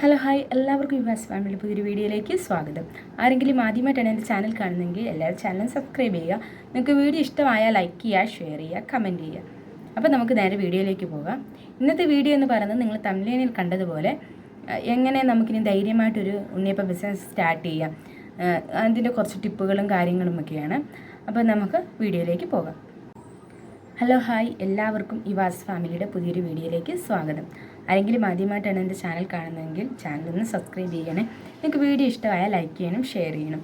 Hello hi. എല്ലാവർക്കും യുവാസ് family പുതിയൊരു വീഡിയോയിലേക്ക് സ്വാഗതം. ആരെങ്കിലും ആദ്യമായിട്ടാണ് എന്റെ ചാനൽ കാണുന്നതെങ്കിൽ എല്ലാവരും ചാനൽ സബ്സ്ക്രൈബ് ചെയ്യുക. നിങ്ങൾക്ക് വീഡിയോ ഇഷ്ടമായാൽ ലൈക്ക് ചെയ്യുക ഷെയർ ചെയ്യുക കമന്റ് ചെയ്യുക. അപ്പോൾ നമുക്ക് നേരെ വീഡിയോയിലേക്ക് പോകാം. ഇന്നത്തെ വീഡിയോ എന്ന് പറയുന്നത് നിങ്ങൾ തമിഴ്നിൽ കണ്ടതുപോലെ എങ്ങനെ നമുക്കിനി ധൈര്യമായിട്ടൊരു ഉണ്ണിയപ്പം ബിസിനസ് സ്റ്റാർട്ട് ചെയ്യാം. അതിന്റെ കുറച്ച് ടിപ്പുകളും കാര്യങ്ങളും ഒക്കെയാണ്. അപ്പോൾ നമുക്ക് വീഡിയോയിലേക്ക് പോകാം. Hello hi. എല്ലാവർക്കും ഇവാസ് ഫാമിലിയുടെ പുതിയൊരു വീഡിയോയിലേക്ക് സ്വാഗതം. ആരെങ്കിലും ആദ്യമായിട്ടാണ് എന്റെ ചാനൽ കാണുന്നതെങ്കിൽ ചാനൽ ഒന്ന് സബ്സ്ക്രൈബ് ചെയ്യണേ. നിങ്ങൾക്ക് വീഡിയോ ഇഷ്ടമായ ലൈക്ക് ചെയ്യണം ഷെയർ ചെയ്യണം.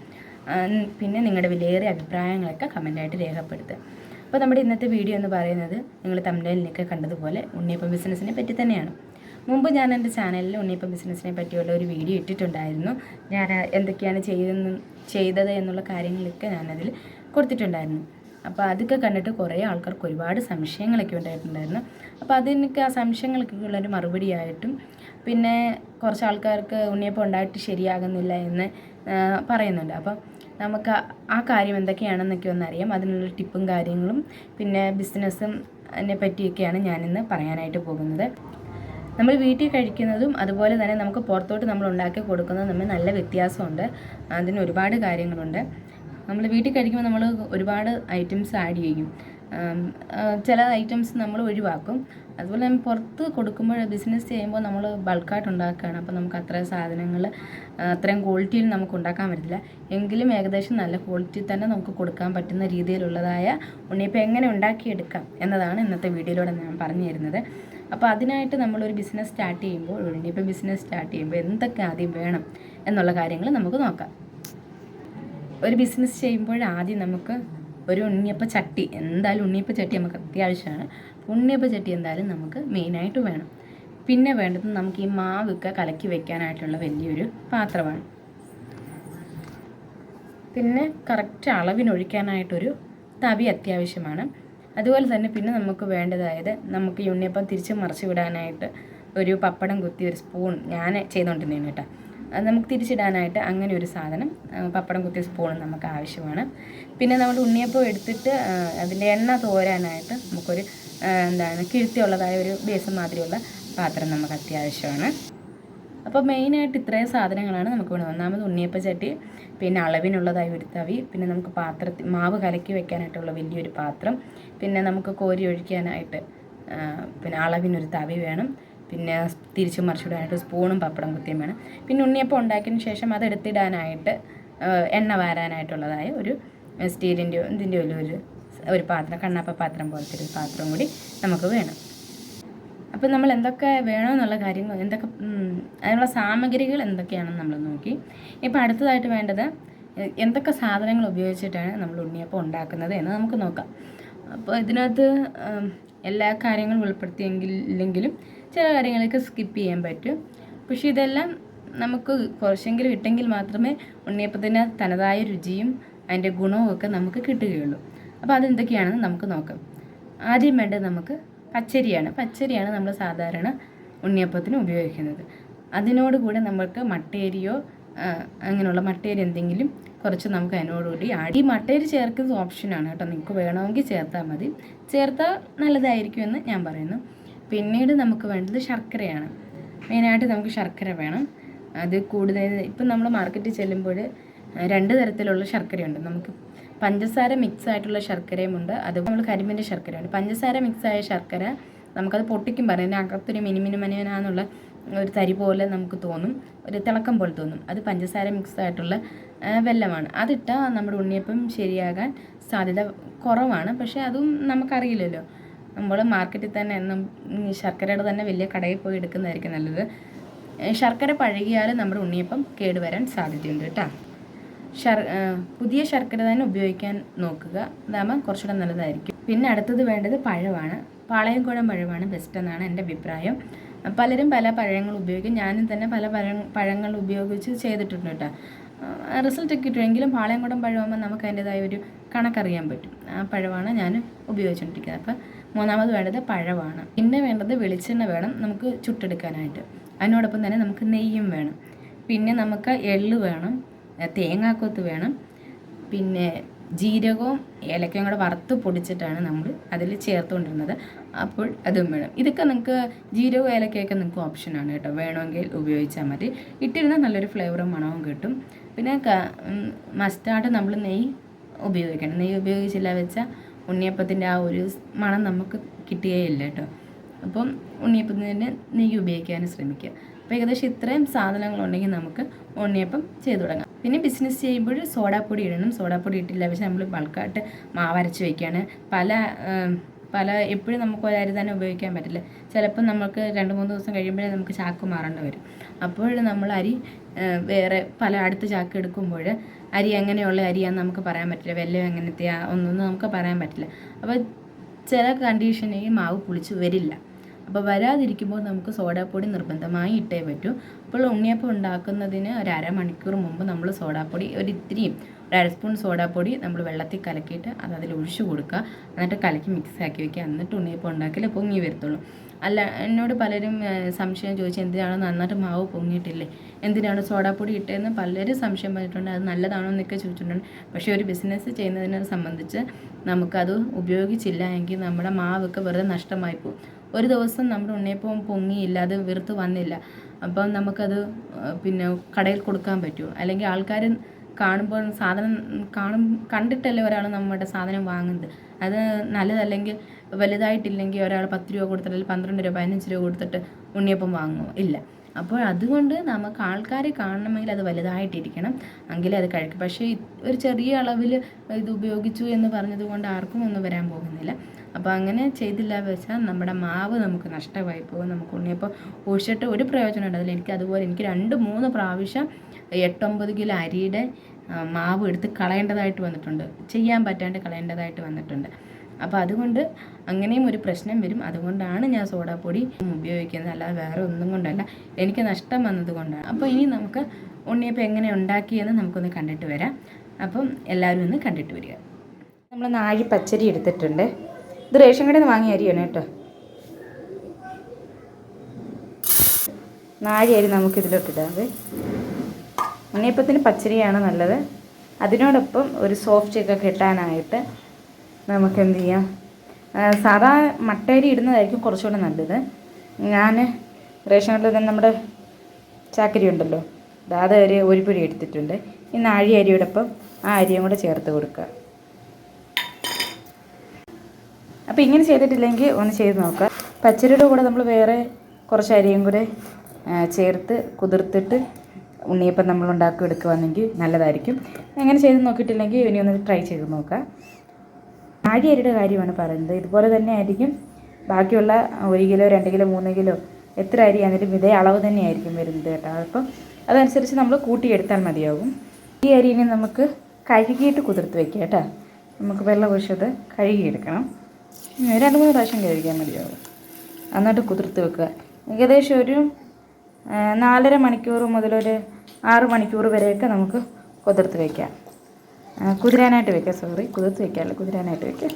പിന്നെ നിങ്ങളുടെ വിലയേറിയ അഭിപ്രായങ്ങളൊക്കെ കമന്റായിട്ട് രേഖപ്പെടുത്തുക. അപ്പോൾ നമ്മുടെ ഇന്നത്തെ വീഡിയോ എന്ന് പറയുന്നത് നിങ്ങൾ തമിഴിലൊക്കെ കണ്ടതുപോലെ ഉണ്ണിയപ്പം ബിസിനസ്സിനെ പറ്റി തന്നെയാണ്. മുമ്പ് ഞാൻ എന്റെ ചാനലിൽ ഉണ്ണിയപ്പം ബിസിനസ്സിനെ പറ്റിയുള്ള ഒരു വീഡിയോ ഇട്ടിട്ടുണ്ടായിരുന്നു. ഞാൻ എന്തൊക്കെയാണ് ചെയ്തെന്ന് ചെയ്തത് എന്നുള്ള കാര്യങ്ങളൊക്കെ ഞാനതിൽ കൊടുത്തിട്ടുണ്ടായിരുന്നു. അപ്പോൾ അതൊക്കെ കണ്ടിട്ട് കുറേ ആൾക്കാർക്ക് ഒരുപാട് സംശയങ്ങളൊക്കെ ഉണ്ടായിട്ടുണ്ടായിരുന്നു. അപ്പോൾ അതിനൊക്കെ ആ സംശയങ്ങൾക്കൊക്കെ ഉള്ളൊരു മറുപടിയായിട്ടും പിന്നെ കുറച്ച് ആൾക്കാർക്ക് ഉണ്ണിയപ്പം ഉണ്ടായിട്ട് ശരിയാകുന്നില്ല എന്ന് പറയുന്നുണ്ട്. അപ്പം നമുക്ക് ആ- കാര്യം എന്തൊക്കെയാണെന്നൊക്കെ ഒന്ന് അറിയാം. അതിനുള്ള ടിപ്പും കാര്യങ്ങളും പിന്നെ ബിസിനസ്സും അതിനെ പറ്റിയൊക്കെയാണ് ഞാനിന്ന് പറയാനായിട്ട് പോകുന്നത്. നമ്മൾ വീട്ടിൽ കഴിക്കുന്നതും അതുപോലെ തന്നെ നമുക്ക് പുറത്തോട്ട് നമ്മൾ ഉണ്ടാക്കി കൊടുക്കുന്നതും തമ്മിൽ നല്ല വ്യത്യാസമുണ്ട്. അതിന് ഒരുപാട് കാര്യങ്ങളുണ്ട്. നമ്മൾ വീട്ടിൽ കഴിക്കുമ്പോൾ നമ്മൾ ഒരുപാട് ഐറ്റംസ് ആഡ് ചെയ്യും. ചില ഐറ്റംസ് നമ്മൾ ഒഴിവാക്കും. അതുപോലെ തന്നെ പുറത്ത് കൊടുക്കുമ്പോൾ ബിസിനസ് ചെയ്യുമ്പോൾ നമ്മൾ ബൾക്കായിട്ട് ഉണ്ടാക്കുകയാണ്. അപ്പോൾ നമുക്ക് അത്രയും സാധനങ്ങൾ അത്രയും ക്വാളിറ്റിയിൽ നമുക്ക് ഉണ്ടാക്കാൻ പറ്റില്ല എങ്കിലും ഏകദേശം നല്ല ക്വാളിറ്റി തന്നെ നമുക്ക് കൊടുക്കാൻ പറ്റുന്ന രീതിയിലുള്ളതായ ഉണ്ണിയപ്പം എങ്ങനെ ഉണ്ടാക്കിയെടുക്കാം എന്നതാണ് ഇന്നത്തെ വീഡിയോയിലൂടെ ഞാൻ പറഞ്ഞു തരുന്നത്. അപ്പോൾ അതിനായിട്ട് നമ്മളൊരു ബിസിനസ് സ്റ്റാർട്ട് ചെയ്യുമ്പോൾ ഉണ്ണിയപ്പം ബിസിനസ് സ്റ്റാർട്ട് ചെയ്യുമ്പോൾ എന്തൊക്കെ ആദ്യം വേണം എന്നുള്ള കാര്യങ്ങൾ നമുക്ക് നോക്കാം. ഒരു ബിസിനസ് ചെയ്യുമ്പോൾ ആദ്യം നമുക്ക് ഒരു ഉണ്ണിയപ്പ ചട്ടി എന്തായാലും ഉണ്ണിയപ്പ ചട്ടി നമുക്ക് അത്യാവശ്യമാണ്. ഉണ്ണിയപ്പ ചട്ടി എന്തായാലും നമുക്ക് മെയിനായിട്ട് വേണം. പിന്നെ വേണ്ടത് നമുക്ക് ഈ മാവൊക്കെ കലക്കി വെക്കാനായിട്ടുള്ള വലിയൊരു പാത്രമാണ്. പിന്നെ കറക്റ്റ് അളവിനൊഴിക്കാനായിട്ടൊരു തവി അത്യാവശ്യമാണ്. അതുപോലെ തന്നെ പിന്നെ നമുക്ക് വേണ്ടതായത് നമുക്ക് ഈ ഉണ്ണിയപ്പം തിരിച്ച് മറിച്ച് വിടാനായിട്ട് ഒരു പപ്പടം കുത്തി ഒരു സ്പൂൺ ഞാൻ ചെയ്തുകൊണ്ടിരുന്നതാണ് കേട്ടോ. നമുക്ക് തിരിച്ചിടാനായിട്ട് അങ്ങനെ ഒരു സാധനം പപ്പടം കുത്തിയ സ്പൂണും നമുക്ക് ആവശ്യമാണ്. പിന്നെ നമ്മൾ ഉണ്ണിയപ്പം എടുത്തിട്ട് അതിന്റെ എണ്ണ തോരാനായിട്ട് നമുക്കൊരു എന്താണ് കിഴുത്തിയുള്ളതായ ഒരു ബേസം മാതിരിയുള്ള പാത്രം നമുക്ക് അത്യാവശ്യമാണ്. അപ്പോൾ മെയിനായിട്ട് ഇത്രയും സാധനങ്ങളാണ് നമുക്ക് വേണം ഒന്നാമത് ഉണ്ണിയപ്പ ചട്ടി പിന്നെ അളവിനുള്ളതായി ഒരു തവി പിന്നെ നമുക്ക് പാത്രത്തിൽ മാവ് കലക്കി വെക്കാനായിട്ടുള്ള വലിയൊരു പാത്രം പിന്നെ നമുക്ക് കോരി ഒഴിക്കാനായിട്ട് പിന്നെ അളവിനൊരു തവി വേണം. പിന്നെ തിരിച്ചു മറിച്ചിടാനായിട്ട് സ്പൂണും പപ്പടം കുത്തിയും വേണം. പിന്നെ ഉണ്ണിയപ്പം ഉണ്ടാക്കിയതിന് ശേഷം അത് എടുത്തിടാനായിട്ട് ആ, എണ്ണ വാരാനായിട്ടുള്ളതായ ഒരു സ്റ്റീലിന്റെയോ ഇതിന്റെ ഒരു ഒരു പാത്രം കണ്ണാപ്പ പാത്രം പോലത്തെ ഒരു പാത്രം കൂടി നമുക്ക് വേണം. അപ്പോൾ നമ്മൾ എന്തൊക്കെ വേണമെന്നുള്ള കാര്യങ്ങൾ എന്തൊക്കെ അതിനുള്ള സാമഗ്രികൾ എന്തൊക്കെയാണെന്ന് നമ്മൾ നോക്കി. ഇപ്പം അടുത്തതായിട്ട് വേണ്ടത് എന്തൊക്കെ സാധനങ്ങൾ ഉപയോഗിച്ചിട്ടാണ് നമ്മൾ ഉണ്ണിയപ്പം ഉണ്ടാക്കുന്നത് എന്ന് നമുക്ക് നോക്കാം. അപ്പോൾ ഇതിനകത്ത് എല്ലാ കാര്യങ്ങളും ഉൾപ്പെടുത്തിയെങ്കിൽ ഇല്ലെങ്കിലും ചില കാര്യങ്ങളൊക്കെ സ്കിപ്പ് ചെയ്യാൻ പറ്റും. പക്ഷേ ഇതെല്ലാം നമുക്ക് കുറച്ചെങ്കിലും ഇട്ടെങ്കിൽ മാത്രമേ ഉണ്ണിയപ്പത്തിന് തനതായ രുചിയും അതിന്റെ ഗുണവും ഒക്കെ നമുക്ക് കിട്ടുകയുള്ളൂ. അപ്പോൾ അതെന്തൊക്കെയാണെന്ന് നമുക്ക് നോക്കാം. ആദ്യം വേണ്ടത് നമുക്ക് പച്ചരിയാണ്. പച്ചരിയാണ് നമ്മൾ സാധാരണ ഉണ്ണിയപ്പത്തിന് ഉപയോഗിക്കുന്നത്. അതിനോട് കൂടെ നമുക്ക് മട്ടേരിയോ അങ്ങനെയുള്ള മട്ടേരി എന്തെങ്കിലും കുറച്ച് നമുക്ക് അതിനോടുകൂടി ആഡ് ഈ മട്ടേരി ചേർക്കുന്നത് ഓപ്ഷനാണ് കേട്ടോ. നിങ്ങൾക്ക് വേണമെങ്കിൽ ചേർത്താൽ മതി. ചേർത്താൽ നല്ലതായിരിക്കുമെന്ന് ഞാൻ പറയുന്നു. പിന്നീട് നമുക്ക് വേണ്ടത് ശർക്കരയാണ്. മെയിനായിട്ട് നമുക്ക് ശർക്കര വേണം. അത് കൂടുതൽ ഇപ്പം നമ്മൾ മാർക്കറ്റിൽ ചെല്ലുമ്പോൾ രണ്ട് തരത്തിലുള്ള ശർക്കരയുണ്ട്. നമുക്ക് പഞ്ചസാര മിക്സ് ആയിട്ടുള്ള ശർക്കരയുമുണ്ട് അത് നമ്മൾ കരിമ്പിന്റെ ശർക്കരയുണ്ട്. പഞ്ചസാര മിക്സ് ആയ ശർക്കര നമുക്കത് പൊട്ടിക്കുമ്പോൾ അതിന്റെ അകത്തൊരു മിനിമിനി മനയനാന്നുള്ള ഒരു തരി പോലെ നമുക്ക് തോന്നും. ഒരു തിളക്കം പോലെ തോന്നും. അത് പഞ്ചസാര മിക്സ് ആയിട്ടുള്ള വെല്ലമാണ്. അതിട്ടാൽ നമ്മുടെ ഉണ്ണിയപ്പം ശരിയാകാൻ സാധ്യത കുറവാണ്. പക്ഷേ അതും നമുക്കറിയില്ലല്ലോ. നമ്മൾ മാർക്കറ്റിൽ തന്നെ എന്നും ശർക്കരയുടെ തന്നെ വലിയ കടയിൽ പോയി എടുക്കുന്നതായിരിക്കും നല്ലത്. ശർക്കര പഴകിയാൽ നമ്മുടെ ഉണ്ണിയപ്പം കേടുവരാൻ സാധ്യതയുണ്ട് കേട്ടോ. ശർ പുതിയ ശർക്കര തന്നെ ഉപയോഗിക്കാൻ നോക്കുക. അതാകുമ്പോൾ കുറച്ചുകൂടെ നല്ലതായിരിക്കും. പിന്നെ അടുത്തത് വേണ്ടത് പഴമാണ്. പാളയംകുളം പഴമാണ് ബെസ്റ്റ് എന്നാണ് എന്റെ അഭിപ്രായം. പലരും പല പഴങ്ങൾ ഉപയോഗിക്കും. ഞാനും തന്നെ പല പഴ പഴങ്ങൾ ഉപയോഗിച്ച് ചെയ്തിട്ടുണ്ട് കേട്ടോ. റിസൾട്ട് കിട്ടുമെങ്കിലും പാളയംകുളം പഴമാകുമ്പോൾ നമുക്ക് അതിന്റെതായ ഒരു കണക്കറിയാൻ പറ്റും. ആ പഴമാണ് ഞാൻ ഉപയോഗിച്ചുകൊണ്ടിരിക്കുന്നത് അപ്പം മൂന്നാമത് വേണ്ടത് പഴമാണ്. പിന്നെ വേണ്ടത് വെളിച്ചെണ്ണ വേണം നമുക്ക് ചുട്ടെടുക്കാനായിട്ട്. അതിനോടൊപ്പം തന്നെ നമുക്ക് നെയ്യും വേണം. പിന്നെ നമുക്ക് എള്ള് വേണം തേങ്ങാക്കൊത്ത് വേണം. പിന്നെ ജീരകവും ഏലക്കയും കൂടെ വറുത്ത് പൊടിച്ചിട്ടാണ് നമ്മൾ അതിൽ ചേർത്തുകൊണ്ടിരുന്നത്. അപ്പോൾ അതും വേണം. ഇതൊക്കെ നിങ്ങൾക്ക് ജീരകവും ഏലക്കയൊക്കെ നിങ്ങൾക്ക് ഓപ്ഷനാണ് കേട്ടോ. വേണമെങ്കിൽ ഉപയോഗിച്ചാൽ മതി. ഇട്ടിരുന്നാൽ നല്ലൊരു ഫ്ലേവറും മണവും കിട്ടും. പിന്നെ മസ്റ്റാർഡ് നമ്മൾ നെയ്യ് ഉപയോഗിക്കണം. നെയ്യ് ഉപയോഗിച്ചില്ല വെച്ചാൽ ഉണ്ണിയപ്പത്തിന്റെ ആ ഒരു മണം നമുക്ക് കിട്ടുകയില്ല കേട്ടോ. അപ്പം ഉണ്ണിയപ്പത്തിന് നെയ്യ് ഉപയോഗിക്കാനും ശ്രമിക്കുക. അപ്പോൾ ഏകദേശം ഇത്രയും സാധനങ്ങളുണ്ടെങ്കിൽ നമുക്ക് ഉണ്ണിയപ്പം ചെയ്തു തുടങ്ങാം. പിന്നെ ബിസിനസ് ചെയ്യുമ്പോൾ സോഡാപ്പൊടി ഇടണം. സോഡാപ്പൊടി ഇട്ടില്ല. പക്ഷേ നമ്മൾ ബൾക്കായിട്ട് മാവരച്ച് വയ്ക്കുകയാണ് പല പല എപ്പോഴും നമുക്ക് ഒരരി തന്നെ ഉപയോഗിക്കാൻ പറ്റില്ല. ചിലപ്പോൾ നമുക്ക് രണ്ട് മൂന്ന് ദിവസം കഴിയുമ്പോഴേ നമുക്ക് ചാക്ക് മാറേണ്ടി വരും. അപ്പോൾ നമ്മൾ അരി വേറെ പല അടുത്ത ചാക്ക് എടുക്കുമ്പോൾ അരി എങ്ങനെയുള്ള അരിയാന്ന് നമുക്ക് പറയാൻ പറ്റില്ല. വെല്ലം എങ്ങനത്തെയാ ഒന്നൊന്നും നമുക്ക് പറയാൻ പറ്റില്ല. അപ്പോൾ ചില കണ്ടീഷനിൽ മാവ് പുളിച്ച് വരില്ല. അപ്പോൾ വരാതിരിക്കുമ്പോൾ നമുക്ക് സോഡാപ്പൊടി നിർബന്ധമായി ഇട്ടേ പറ്റൂ. അപ്പോൾ ഉണ്ണിയപ്പം ഉണ്ടാക്കുന്നതിന് ഒരു അരമണിക്കൂർ മുമ്പ് നമ്മൾ സോഡാപ്പൊടി ഒരു ഇത്തിരിയും ഒരു അര സ്പൂൺ സോഡാപ്പൊടി നമ്മൾ വെള്ളത്തിൽ കലക്കിയിട്ട് അത് അതിൽ ഒഴിച്ചു കൊടുക്കുക. എന്നിട്ട് കലക്കി മിക്സ് ആക്കി വെക്കുക. എന്നിട്ട് ഉണ്ണിയപ്പം ഉണ്ടാക്കിയാൽ പൊങ്ങി വരത്തുള്ളൂ. അല്ല എന്നോട് പലരും സംശയം ചോദിച്ചു എന്തിനാണ് നന്നായിട്ട് മാവ് പൊങ്ങിയിട്ടില്ലേ? എന്തിനാണ് സോഡാപ്പൊടി ഇട്ടതെന്ന് പലരും സംശയം പറഞ്ഞിട്ടുണ്ട്. അത് നല്ലതാണോ എന്നൊക്കെ ചോദിച്ചിട്ടുണ്ട്. പക്ഷേ ഒരു ബിസിനസ് ചെയ്യുന്നതിനെ സംബന്ധിച്ച് നമുക്കത് ഉപയോഗിച്ചില്ല എങ്കിൽ നമ്മുടെ മാവൊക്കെ വെറുതെ നഷ്ടമായി പോകും. ഒരു ദിവസം നമ്മുടെ ഉണ്ണിയപ്പം പൊങ്ങിയില്ല അത് വെറുത്ത് വന്നില്ല. അപ്പം നമുക്കത് പിന്നെ കടയിൽ കൊടുക്കാൻ പറ്റുമോ അല്ലെങ്കിൽ ആൾക്കാർ കാണുമ്പോൾ സാധനം കാണും കണ്ടിട്ടല്ലേ ഒരാൾ നമ്മുടെ സാധനം വാങ്ങുന്നത്. അത് നല്ലതല്ലെങ്കിൽ വലുതായിട്ടില്ലെങ്കിൽ ഒരാൾ പത്ത് രൂപ കൊടുത്തിട്ട് അല്ലെങ്കിൽ പന്ത്രണ്ട് രൂപ പതിനഞ്ച് രൂപ കൊടുത്തിട്ട് ഉണ്ണിയപ്പം വാങ്ങുമോ? ഇല്ല. അപ്പോൾ അതുകൊണ്ട് നമുക്ക് ആൾക്കാരെ കാണണമെങ്കിൽ അത് വലുതായിട്ടിരിക്കണം. എങ്കിലേ അത് കഴിക്കും. പക്ഷേ ഒരു ചെറിയ അളവിൽ ഇത് ഉപയോഗിച്ചു എന്ന് പറഞ്ഞതുകൊണ്ട് ആർക്കും ഒന്നും വരാൻ പോകുന്നില്ല. അപ്പോൾ അങ്ങനെ ചെയ്തില്ല വെച്ചാൽ നമ്മുടെ മാവ് നമുക്ക് നഷ്ടമായി പോകും നമുക്ക് ഉണ്ണിയപ്പോൾ ഒഴിച്ചിട്ട് ഒരു പ്രയോജനം ഉണ്ടാവില്ല എനിക്ക് അതുപോലെ എനിക്ക് രണ്ട് മൂന്ന് പ്രാവശ്യം എട്ടൊമ്പത് കിലോ അരിയുടെ മാവ് എടുത്ത് കളയേണ്ടതായിട്ട് വന്നിട്ടുണ്ട്. ചെയ്യാൻ പറ്റാണ്ട് കളയേണ്ടതായിട്ട് വന്നിട്ടുണ്ട്. അപ്പോൾ അതുകൊണ്ട് അങ്ങനെയും ഒരു പ്രശ്നം വരും. അതുകൊണ്ടാണ് ഞാൻ സോഡാപ്പൊടി ഉപയോഗിക്കുന്നത്. അല്ലാതെ വേറെ ഒന്നും കൊണ്ടല്ല. എനിക്ക് നഷ്ടം വന്നത് കൊണ്ടാണ്. അപ്പോൾ ഇനി നമുക്ക് ഉണ്ണിയപ്പം എങ്ങനെ ഉണ്ടാക്കിയെന്ന് നമുക്കൊന്ന് കണ്ടിട്ട് വരാം. അപ്പം എല്ലാവരും ഒന്ന് കണ്ടിട്ട് വരിക. നമ്മൾ നാഴി പച്ചരി എടുത്തിട്ടുണ്ട്. ഇത് റേഷൻ കടയിൽ നിന്ന് വാങ്ങിയ അരിയാണ് കേട്ടോ. നാഴി അരി നമുക്ക് ഇതിലോട്ടിടാം ഉണ്ണിയപ്പത്തിന് പച്ചരിയാണ് നല്ലത്. അതിനോടൊപ്പം ഒരു സോഫ്റ്റ് ഒക്കെ കിട്ടാനായിട്ട് നമുക്ക് എന്ത് ചെയ്യാം? സാധാ സാധാ മട്ടയരി ഇടുന്നതായിരിക്കും കുറച്ചുകൂടെ നല്ലത്. ഞാൻ റേഷൻ കടയിൽ തന്നെ നമ്മുടെ ചാക്കരി ഉണ്ടല്ലോ. അതാത് അത് ഒരു ഒരു പിടി എടുത്തിട്ടുണ്ട്. ഈ നാഴി അരിയോടൊപ്പം ആ അരിയും കൂടെ ചേർത്ത് കൊടുക്കുക. അപ്പോൾ ഇങ്ങനെ ചെയ്തിട്ടില്ലെങ്കിൽ ഒന്ന് ചെയ്ത് നോക്കുക പച്ചരിയുടെ കൂടെ നമ്മൾ വേറെ കുറച്ച് അരിയും കൂടെ ചേർത്ത് കുതിർത്തിട്ട് ഉണ്ണിയപ്പം നമ്മൾ ഉണ്ടാക്കി എടുക്കുകയാണെങ്കിൽ നല്ലതായിരിക്കും. അങ്ങനെ ചെയ്ത് നോക്കിയിട്ടില്ലെങ്കിൽ ഇനി ഒന്ന് ട്രൈ ചെയ്ത് നോക്കാം. ആഴി അരിയുടെ കാര്യമാണ് പറയുന്നത്. ഇതുപോലെ തന്നെ ആയിരിക്കും. ബാക്കിയുള്ള ഒരു കിലോ രണ്ട് കിലോ മൂന്ന് കിലോ എത്ര അരി ആണെങ്കിലും ഇതേ അളവ് തന്നെയായിരിക്കും വരുന്നത് കേട്ടോ. അപ്പം അതനുസരിച്ച് നമ്മൾ കൂട്ടിയെടുത്താൽ മതിയാകും ഈ അരിനെ നമുക്ക് കഴുകിയിട്ട് കുതിർത്ത് വെക്കാം കേട്ടോ. നമുക്ക് വെള്ളം ഒഴിച്ചത് കഴുകിയെടുക്കണം. രണ്ട് മൂന്ന് പ്രാവശ്യം കഴിക്കാൻ മതിയാവും. എന്നിട്ട് കുതിർത്ത് വെക്കുക. ഏകദേശം ഒരു നാലര മണിക്കൂർ മുതലൊരു ആറ് മണിക്കൂർ വരെയൊക്കെ നമുക്ക് കുതിർത്ത് വയ്ക്കാം കുതിരാനായിട്ട് വെക്കാം സോറി കുതിർത്ത് വെക്കാമല്ലോ കുതിരാനായിട്ട് വെക്കാം.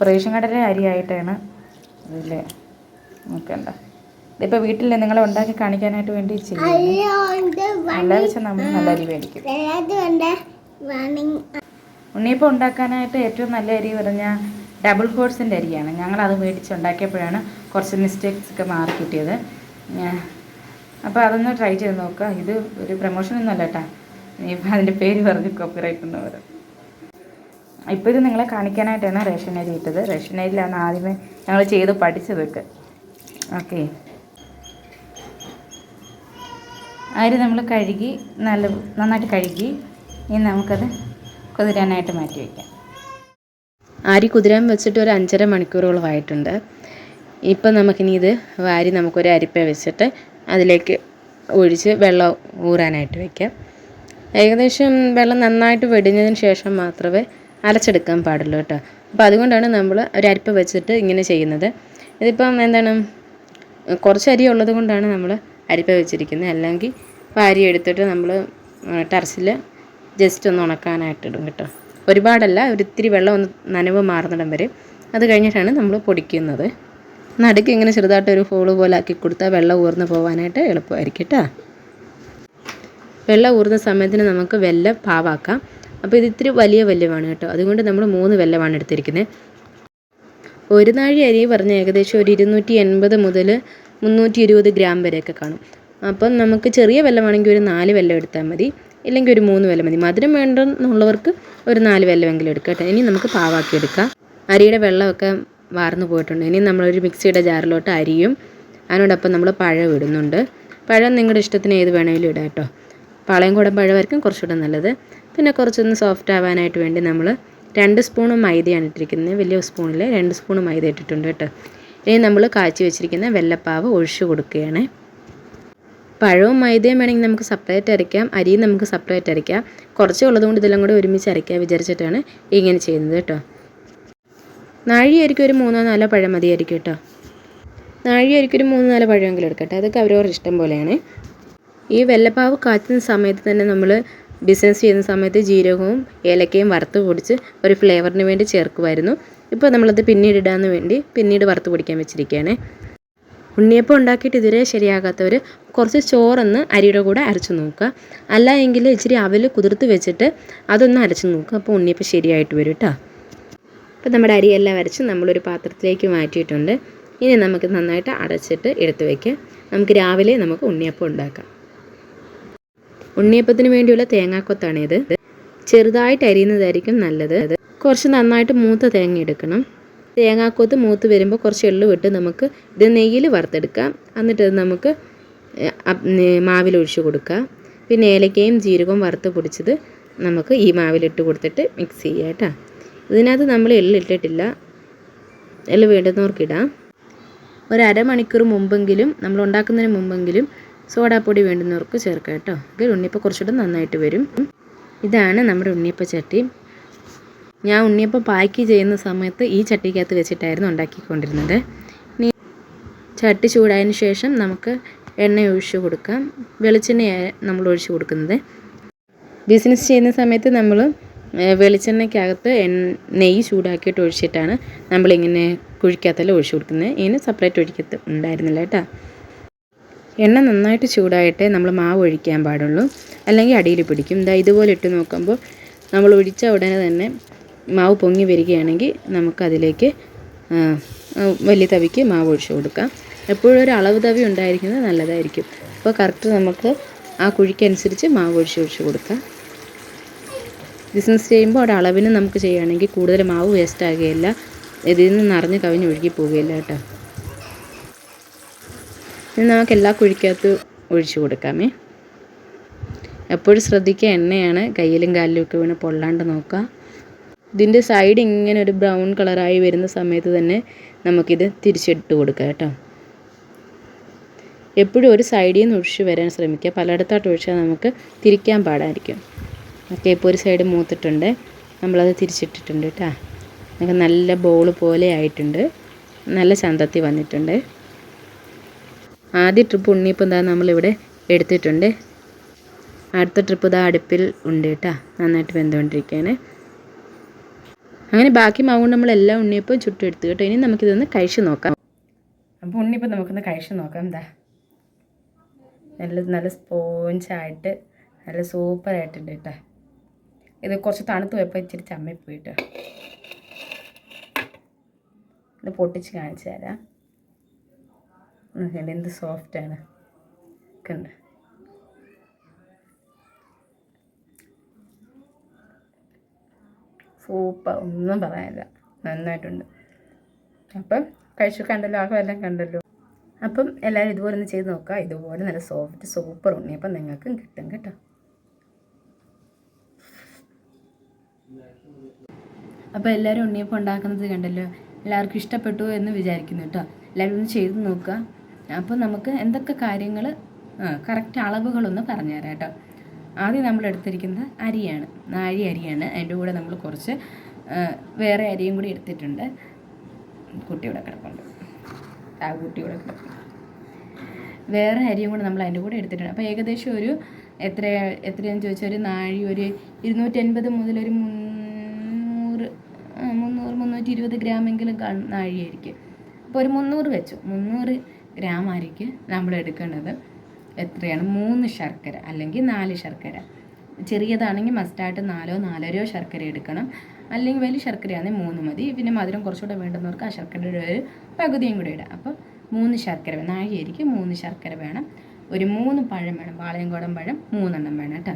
പ്രവേശം കടലെ അരിയായിട്ടാണ് അതിൽ നോക്കണ്ട ഇതിപ്പോൾ വീട്ടിൽ നിങ്ങൾ ഉണ്ടാക്കി കാണിക്കാനായിട്ട് വേണ്ടി ചെയ്യും നല്ല വെച്ചാൽ നമ്മൾ നല്ല അരി മേടിക്കും. ഉണ്ണിയപ്പം ഉണ്ടാക്കാനായിട്ട് ഏറ്റവും നല്ല അരി പറഞ്ഞാൽ ഡബിൾ കോഴ്സിന്റെ അരിയാണ്. ഞങ്ങളത് അത് മേടിച്ച് ഉണ്ടാക്കിയപ്പോഴാണ് കുറച്ച് മിസ്റ്റേക്സ് ഒക്കെ മാറി കിട്ടിയത്. അപ്പോൾ അതൊന്ന് ട്രൈ ചെയ്ത് നോക്കാം. ഇത് ഒരു പ്രൊമോഷനൊന്നും അല്ല കേട്ടോ ഇനിയിപ്പോൾ അതിന്റെ പേര് പറഞ്ഞ് കോപ്പിറൈറ്റ് എന്ന് പറയും. ഇപ്പോൾ ഇത് നിങ്ങളെ കാണിക്കാനായിട്ടാണ് റേഷൻ അരി ഇട്ടത്. റേഷൻ അരിയിലാണ് ആദ്യമേ ഞങ്ങൾ ചെയ്ത് പഠിച്ചതൊക്കെ. ഓക്കെ. അരി നമ്മൾ കഴുകി നല്ല നന്നായിട്ട് കഴുകി. ഇനി നമുക്കത് കുതിരാനായിട്ട് മാറ്റി വയ്ക്കാം. ആരി കുതിരാൻ വെച്ചിട്ട് ഒരു അഞ്ചര മണിക്കൂറോളം ആയിട്ടുണ്ട്. ഇപ്പം നമുക്കിനി ഇത് വാരി നമുക്കൊരു അരിപ്പ വെച്ചിട്ട് അതിലേക്ക് ഒഴിച്ച് വെള്ളം ഊറാനായിട്ട് വയ്ക്കാം ഏകദേശം വെള്ളം നന്നായിട്ട് വെടിഞ്ഞതിന് ശേഷം മാത്രമേ അരച്ചെടുക്കാൻ പാടുള്ളൂ കേട്ടോ. അപ്പോൾ അതുകൊണ്ടാണ് നമ്മൾ ഒരു അരിപ്പ വെച്ചിട്ട് ഇങ്ങനെ ചെയ്യുന്നത്. ഇതിപ്പം എന്താണ് കുറച്ച് അരി ഉള്ളത് കൊണ്ടാണ് നമ്മൾ അരിപ്പ വെച്ചിരിക്കുന്നത്. അല്ലെങ്കിൽ വാരി എടുത്തിട്ട് നമ്മൾ ടെറസിൽ ജസ്റ്റ് ഒന്ന് ഉണക്കാനായിട്ട് ഇടും കേട്ടോ. ഒരുപാടല്ല ഒരു ഇത്തിരി വെള്ളം ഒന്ന് നനവ് മാറുന്നിടം വരെ. അത് കഴിഞ്ഞിട്ടാണ് നമ്മൾ പൊടിക്കുന്നത്. നടുക്ക് ഇങ്ങനെ ചെറുതായിട്ട് ഒരു ഹോൾ പോലെ ആക്കി കൊടുത്താൽ വെള്ളം ഊർന്ന് പോകാനായിട്ട് എളുപ്പമായിരിക്കും കേട്ടോ. വെള്ളം ഊർന്ന സമയത്തിന് നമുക്ക് വെല്ലം പാവാക്കാം. അപ്പോൾ ഇത് ഇത്തിരി വലിയ വെല്ലമാണ് കേട്ടോ. അതുകൊണ്ട് നമ്മൾ മൂന്ന് വെല്ലമാണ് എടുത്തിരിക്കുന്നത്. ഒരു നാഴി അരി പറഞ്ഞ ഏകദേശം ഒരു ഇരുന്നൂറ്റി എൺപത് മുതൽ മുന്നൂറ്റി ഇരുപത് ഗ്രാം വരെയൊക്കെ കാണും. അപ്പം നമുക്ക് ചെറിയ വെല്ലമാണെങ്കിൽ ഒരു നാല് വെല്ലം എടുത്താൽ മതി. ഇല്ലെങ്കിൽ ഒരു മൂന്ന് വില മതി. മധുരം വേണ്ടെന്നുള്ളവർക്ക് ഒരു നാല് വെല്ലമെങ്കിലും എടുക്കാം കേട്ടോ ഇനി നമുക്ക് പാവാക്കി എടുക്കാം. അരിയുടെ വെള്ളമൊക്കെ വാർന്നു പോയിട്ടുണ്ട്. ഇനി നമ്മളൊരു മിക്സിയുടെ ജാറിലോട്ട് അരിയും. അതിനോടൊപ്പം നമ്മൾ പഴം ഇടുന്നുണ്ട്. പഴം നിങ്ങളുടെ ഇഷ്ടത്തിന് ഏത് വേണമെങ്കിലും ഇടാം കേട്ടോ. പാളയം കൂടെ പഴമായിരിക്കും കുറച്ചുകൂടെ നല്ലത്. പിന്നെ കുറച്ചൊന്ന് സോഫ്റ്റ് ആവാനായിട്ട് വേണ്ടി നമ്മൾ രണ്ട് സ്പൂണ് മൈദയാണ് ഇട്ടിരിക്കുന്നത്. വലിയ സ്പൂണിൽ രണ്ട് സ്പൂണ് മൈദ ഇട്ടിട്ടുണ്ട് കേട്ടോ. ഇനി നമ്മൾ കാച്ചി വെച്ചിരിക്കുന്ന വെള്ളപ്പാവ് ഒഴിച്ചു കൊടുക്കുകയാണ്. പഴവും മൈദയും വേണമെങ്കിൽ നമുക്ക് സെപ്പറേറ്റ് അരയ്ക്കാം. അരിയും നമുക്ക് സെപ്പറേറ്റ് അരയ്ക്കാം. കുറച്ച് ഉള്ളതുകൊണ്ട് ഇതെല്ലാം കൂടെ ഒരുമിച്ച് അരയ്ക്കാൻ വിചാരിച്ചിട്ടാണ് ഇങ്ങനെ ചെയ്യുന്നത് കേട്ടോ. നാഴിയായിരിക്കും ഒരു മൂന്നോ നാലോ പഴം മതിയായിരിക്കും കേട്ടോ. നാഴിയായിരിക്കും ഒരു മൂന്നോ നാലോ പഴമെങ്കിലും എടുക്കട്ടെ. അതൊക്കെ അവരവരുടെ ഇഷ്ടം പോലെയാണ്. ഈ വെള്ളപ്പാവ് കാച്ചുന്ന സമയത്ത് തന്നെ നമ്മൾ ബിസിനസ് ചെയ്യുന്ന സമയത്ത് ജീരകവും ഏലക്കയും വറുത്ത് പൊടിച്ച് ഒരു ഫ്ലേവറിന് വേണ്ടി ചേർക്കുമായിരുന്നു. ഇപ്പോൾ നമ്മളത് പിന്നീട് ഇടാൻ വേണ്ടി പിന്നീട് വറുത്ത് പൊടിക്കാൻ വെച്ചിരിക്കുകയാണ്. ഉണ്ണിയപ്പം ഉണ്ടാക്കിയിട്ട് ഇതുവരെ ശരിയാകാത്തവർ കുറച്ച് ചോറൊന്ന് അരിയുടെ കൂടെ അരച്ച് നോക്കുക. അല്ല എങ്കിൽ ഇച്ചിരി അവൽ കുതിർത്ത് വെച്ചിട്ട് അതൊന്ന് അരച്ച് നോക്കുക. അപ്പോൾ ഉണ്ണിയപ്പം ശരിയായിട്ട് വരും കേട്ടോ. അപ്പോൾ നമ്മുടെ അരിയെല്ലാം അരച്ച് നമ്മളൊരു പാത്രത്തിലേക്ക് മാറ്റിയിട്ടുണ്ട്. ഇനി നമുക്ക് നന്നായിട്ട് അടച്ചിട്ട് എടുത്തു വയ്ക്കാം. നമുക്ക് രാവിലെ നമുക്ക് ഉണ്ണിയപ്പം ഉണ്ടാക്കാം. ഉണ്ണിയപ്പത്തിന് വേണ്ടിയുള്ള തേങ്ങാക്കൊത്താണിത്. ചെറുതായിട്ട് അരിയുന്നതായിരിക്കും നല്ലത്. കുറച്ച് നന്നായിട്ട് മൂത്ത തേങ്ങ എടുക്കണം. തേങ്ങാക്കൊത്ത് മൂത്ത് വരുമ്പോൾ കുറച്ച് എള്ളു വിട്ട് നമുക്ക് ഇത് നെയ്യിൽ വറുത്തെടുക്കാം. എന്നിട്ടത് നമുക്ക് മാവിലൊഴിച്ച് കൊടുക്കാം. പിന്നെ ഏലക്കയും ജീരകവും വറുത്ത് പൊടിച്ചത് നമുക്ക് ഈ മാവിലിട്ട് കൊടുത്തിട്ട് മിക്സ് ചെയ്യാം കേട്ടോ. ഇതിനകത്ത് നമ്മൾ എള്ളിട്ടിട്ടില്ല. എള്ള് വേണ്ടുന്നവർക്കിടാം. ഒരു അരമണിക്കൂർ മുമ്പെങ്കിലും നമ്മൾ ഉണ്ടാക്കുന്നതിന് മുമ്പെങ്കിലും സോഡാപ്പൊടി വേണ്ടുന്നവർക്ക് ചേർക്കാം കേട്ടോ. എങ്കിൽ ഉണ്ണിയപ്പം കുറച്ചുകൂടെ നന്നായിട്ട് വരും. ഇതാണ് നമ്മുടെ ഉണ്ണിയപ്പ ചട്ടി. ഞാൻ ഉണ്ണിയപ്പം പാക്ക് ചെയ്യുന്ന സമയത്ത് ഈ ചട്ടിക്കകത്ത് വെച്ചിട്ടായിരുന്നു ഉണ്ടാക്കിക്കൊണ്ടിരുന്നത്. ഇനി ചട്ടി ചൂടായതിന് ശേഷം നമുക്ക് എണ്ണ ഒഴിച്ച് കൊടുക്കാം. വെളിച്ചെണ്ണയാണ് നമ്മൾ ഒഴിച്ച് കൊടുക്കുന്നത്. ബിസിനസ് ചെയ്യുന്ന സമയത്ത് നമ്മൾ വെളിച്ചെണ്ണയ്ക്കകത്ത് നെയ്യ് ചൂടാക്കിയിട്ട് ഒഴിച്ചിട്ടാണ് നമ്മളിങ്ങനെ കുഴിക്കകത്തെല്ലാം ഒഴിച്ച് കൊടുക്കുന്നത്. ഇതിന് സെപ്പറേറ്റ് ഒഴിക്കത്ത് ഉണ്ടായിരുന്നില്ല കേട്ടോ. എണ്ണ നന്നായിട്ട് ചൂടായിട്ടേ നമ്മൾ മാവ് ഒഴിക്കാൻ പാടുള്ളൂ. അല്ലെങ്കിൽ അടിയിൽ പിടിക്കും. ഇതാ ഇതുപോലെ ഇട്ട് നോക്കുമ്പോൾ നമ്മൾ ഒഴിച്ച ഉടനെ തന്നെ മാവ് പൊങ്ങി വരികയാണെങ്കിൽ നമുക്കതിലേക്ക് വലിയ തവിക്ക് മാവ് ഒഴിച്ചു കൊടുക്കാം. എപ്പോഴും ഒരു അളവ് തവി ഉണ്ടായിരിക്കുന്നത് നല്ലതായിരിക്കും. അപ്പോൾ കറക്റ്റ് നമുക്ക് ആ കുഴിക്കനുസരിച്ച് മാവ് ഒഴിച്ച് ഒഴിച്ച് കൊടുക്കാം. ബിസിനസ് ചെയ്യുമ്പോൾ ഒരു അളവിന് നമുക്ക് ചെയ്യുകയാണെങ്കിൽ കൂടുതൽ മാവ് വേസ്റ്റ് ആകുകയില്ല. ഇതിൽ നിന്ന് നിറഞ്ഞ് കവിഞ്ഞ് ഒഴുകി പോവുകയില്ല കേട്ടോ. ഇനി നമുക്ക് എല്ലാ കുഴിക്കകത്ത് ഒഴിച്ചു കൊടുക്കാമേ. എപ്പോഴും ശ്രദ്ധിക്കുക എണ്ണയാണ് കയ്യിലും കാലിലും ഒക്കെ വീണ് പൊള്ളാണ്ട് നോക്കുക. ഇതിന്റെ സൈഡ് ഇങ്ങനെ ഒരു ബ്രൗൺ കളറായി വരുന്ന സമയത്ത് തന്നെ നമുക്കിത് തിരിച്ചിട്ട് കൊടുക്കാം കേട്ടോ. എപ്പോഴും ഒരു സൈഡിൽ നിന്ന് ഒഴിച്ച് വരാൻ ശ്രമിക്കുക. പലയിടത്തോട്ട് ഒഴിച്ചാൽ നമുക്ക് തിരിക്കാൻ പാടായിരിക്കും. ഓക്കെ ഇപ്പോൾ ഒരു സൈഡ് മൂത്തിട്ടുണ്ട്. നമ്മളത് തിരിച്ചിട്ടിട്ടുണ്ട് കേട്ടോ. നമുക്ക് നല്ല ബോൾ പോലെ ആയിട്ടുണ്ട്. നല്ല ചന്തത്തി വന്നിട്ടുണ്ട്. ആദ്യ ട്രിപ്പ് ഉണ്ണിയപ്പം എന്താ നമ്മളിവിടെ എടുത്തിട്ടുണ്ട്. അടുത്ത ട്രിപ്പ് ഇതാ അടുപ്പിൽ ഉണ്ട് കേട്ടോ. നന്നായിട്ട് വെന്തുകൊണ്ടിരിക്കുകയാണ്. അങ്ങനെ ബാക്കി മാവുകൊണ്ട് എല്ലാ ഉണ്ണിയപ്പം ചുട്ടെടുത്തു കേട്ടോ. ഇനി നമുക്കിതൊന്ന് കഴിച്ച് നോക്കാം. അപ്പോൾ ഉണ്ണിയപ്പം നമുക്കൊന്ന് കഴിച്ച് നോക്കാം. എന്താ നല്ല നല്ല സ്പോഞ്ചായിട്ട് നല്ല സൂപ്പറായിട്ടുണ്ട് കേട്ടോ. ഇത് കുറച്ച് തണുത്ത് പോയപ്പോൾ ഇച്ചിരി ചമ്മിപ്പോയിട്ട്. ഇത് പൊട്ടിച്ച് കാണിച്ചു തരാം. എന്ത് സോഫ്റ്റാണ് കണ്ട്? സൂപ്പർ. ഒന്നും പറയാനില്ല. നന്നായിട്ടുണ്ട്. അപ്പം കഴിച്ചു കണ്ടല്ലോ ആഹ് എല്ലാം കണ്ടല്ലോ. അപ്പം എല്ലാവരും ഇതുപോലെ ഒന്ന് ചെയ്ത് നോക്കുക. ഇതുപോലെ നല്ല സോഫ്റ്റ് സൂപ്പർ ഉണ്ണിയപ്പം നിങ്ങൾക്കും കിട്ടും കേട്ടോ. അപ്പോൾ എല്ലാവരും ഉണ്ണിയപ്പം ഉണ്ടാക്കുന്നത് കണ്ടല്ലോ. എല്ലാവർക്കും ഇഷ്ടപ്പെട്ടു എന്ന് വിചാരിക്കുന്നു കേട്ടോ. എല്ലാവരും ഒന്ന് ചെയ്ത് നോക്കുക. അപ്പോൾ നമുക്ക് എന്തൊക്കെ കാര്യങ്ങൾ കറക്റ്റ് അളവുകളൊന്ന് പറഞ്ഞുതരാം കേട്ടോ. ആദ്യം നമ്മൾ എടുത്തിരിക്കുന്നത് അരിയാണ്. നാഴി അരിയാണ്. അതിന്റെ കൂടെ നമ്മൾ കുറച്ച് വേറെ അരിയും കൂടി എടുത്തിട്ടുണ്ട്. കുട്ടിയുടെ കിടപ്പുണ്ട്. ആ കുട്ടിയുടെ കിടപ്പുണ്ട്. വേറെ അരിയും കൂടെ നമ്മൾ അതിന്റെ കൂടെ എടുത്തിട്ടുണ്ട്. അപ്പോൾ ഏകദേശം ഒരു എത്ര എത്രയാണെന്ന് ചോദിച്ചാൽ ഒരു നാഴി ഒരു ഇരുന്നൂറ്റൻപത് മുതൽ ഒരു മുന്നൂറ് മുന്നൂറ് മുന്നൂറ്റി ഇരുപത് ഗ്രാമെങ്കിലും കാണും നാഴിയായിരിക്കും. അപ്പോൾ ഒരു മുന്നൂറ് വെച്ചു. മുന്നൂറ് ഗ്രാം അരിക്ക് നമ്മൾ എടുക്കേണ്ടത്. എത്രയാണ്? മൂന്ന് ശർക്കര അല്ലെങ്കിൽ നാല് ശർക്കര. ചെറിയതാണെങ്കിൽ മസ്റ്റായിട്ട് നാലോ നാലരയോ ശർക്കര എടുക്കണം. അല്ലെങ്കിൽ വലിയ ശർക്കരയാണെങ്കിൽ മൂന്ന് മതി. പിന്നെ മധുരം കുറച്ചുകൂടെ വേണ്ടുന്നവർക്ക് ആ ശർക്കരയുടെ ഒരു പകുതിയും കൂടെ ഇടാം. അപ്പോൾ മൂന്ന് ശർക്കര വേണം. നാഴികേരിക്ക് മൂന്ന് ശർക്കര വേണം. ഒരു മൂന്ന് പഴം വേണം. വാളയംകോടൻ പഴം മൂന്നെണ്ണം വേണം കേട്ടോ.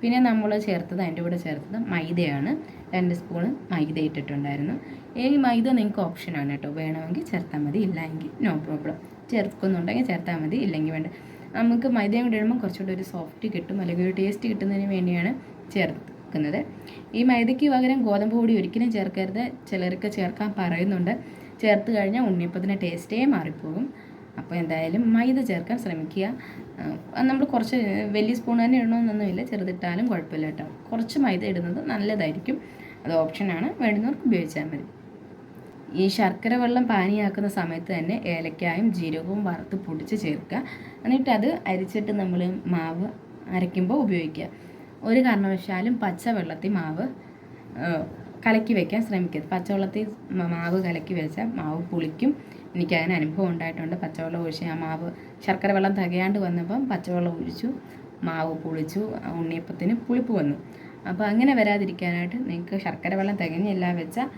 പിന്നെ നമ്മൾ ചേർത്തത് അതിന്റെ കൂടെ ചേർത്തത് മൈദയാണ്. രണ്ട് സ്പൂൺ മൈദ ഇട്ടിട്ടുണ്ടായിരുന്നു. ഈ മൈദ നിങ്ങൾക്ക് ഓപ്ഷനാണ് കേട്ടോ. വേണമെങ്കിൽ ചേർത്താൽ മതി ഇല്ലെങ്കിൽ നോ പ്രോബ്ലം. ചേർക്കുന്നുണ്ടെങ്കിൽ ചേർത്താൽ മതി ഇല്ലെങ്കിൽ വേണ്ട. നമുക്ക് മൈദയും കൂടി ഇടുമ്പോൾ കുറച്ചുകൂടി ഒരു സോഫ്റ്റ് കിട്ടും അല്ലെങ്കിൽ ഒരു ടേസ്റ്റ് കിട്ടുന്നതിന് വേണ്ടിയാണ് ചേർക്കുന്നത്. ഈ മൈദയ്ക്ക് പകരം ഗോതമ്പ് പൊടി ഒരിക്കലും ചേർക്കരുത്. ചിലർക്ക് ചേർക്കാൻ പറയുന്നുണ്ട്. ചേർത്ത് കഴിഞ്ഞാൽ ഉണ്ണിയപ്പത്തിന്റെ ടേസ്റ്റേ മാറിപ്പോകും. അപ്പോൾ എന്തായാലും മൈദ ചേർക്കാൻ ശ്രമിക്കുക. നമ്മൾ കുറച്ച് വലിയ സ്പൂൺ തന്നെ ഇടണമെന്നൊന്നുമില്ല. ചെറുതിട്ടാലും കുഴപ്പമില്ല കേട്ടോ. കുറച്ച് മൈദ ഇടുന്നത് നല്ലതായിരിക്കും. അത് ഓപ്ഷനാണ് വേണ്ടുന്നവർക്ക് ഉപയോഗിച്ചാൽ മതി. ഈ ശർക്കര വെള്ളം പാനിയാക്കുന്ന സമയത്ത് തന്നെ ഏലക്കായും ജീരകവും വറുത്ത് പൊടിച്ച് ചേർക്കുക. എന്നിട്ട് അത് അരിച്ചിട്ട് നമ്മൾ മാവ് അരയ്ക്കുമ്പോൾ ഉപയോഗിക്കുക. ഒരു കാരണവശാലും പച്ചവെള്ളത്തിൽ മാവ് കലക്കി വയ്ക്കാൻ ശ്രമിക്കരുത്. പച്ചവെള്ളത്തിൽ മാവ് കലക്കി വെച്ചാൽ മാവ് പുളിക്കും. എനിക്ക് അതിന് അനുഭവം ഉണ്ടായിട്ടുണ്ട്. പച്ചവെള്ളം ഒഴിച്ച് ആ മാവ് ശർക്കര വെള്ളം തികയാണ്ട് വന്നപ്പം പച്ചവെള്ളം ഒഴിച്ചു മാവ് പുളിച്ചു ഉണ്ണിയപ്പത്തിന് പുളിപ്പ് വന്നു. അപ്പോൾ അങ്ങനെ വരാതിരിക്കാനായിട്ട് നിങ്ങൾക്ക് ശർക്കര വെള്ളം തികഞ്ഞില്ല വെച്ചാൽ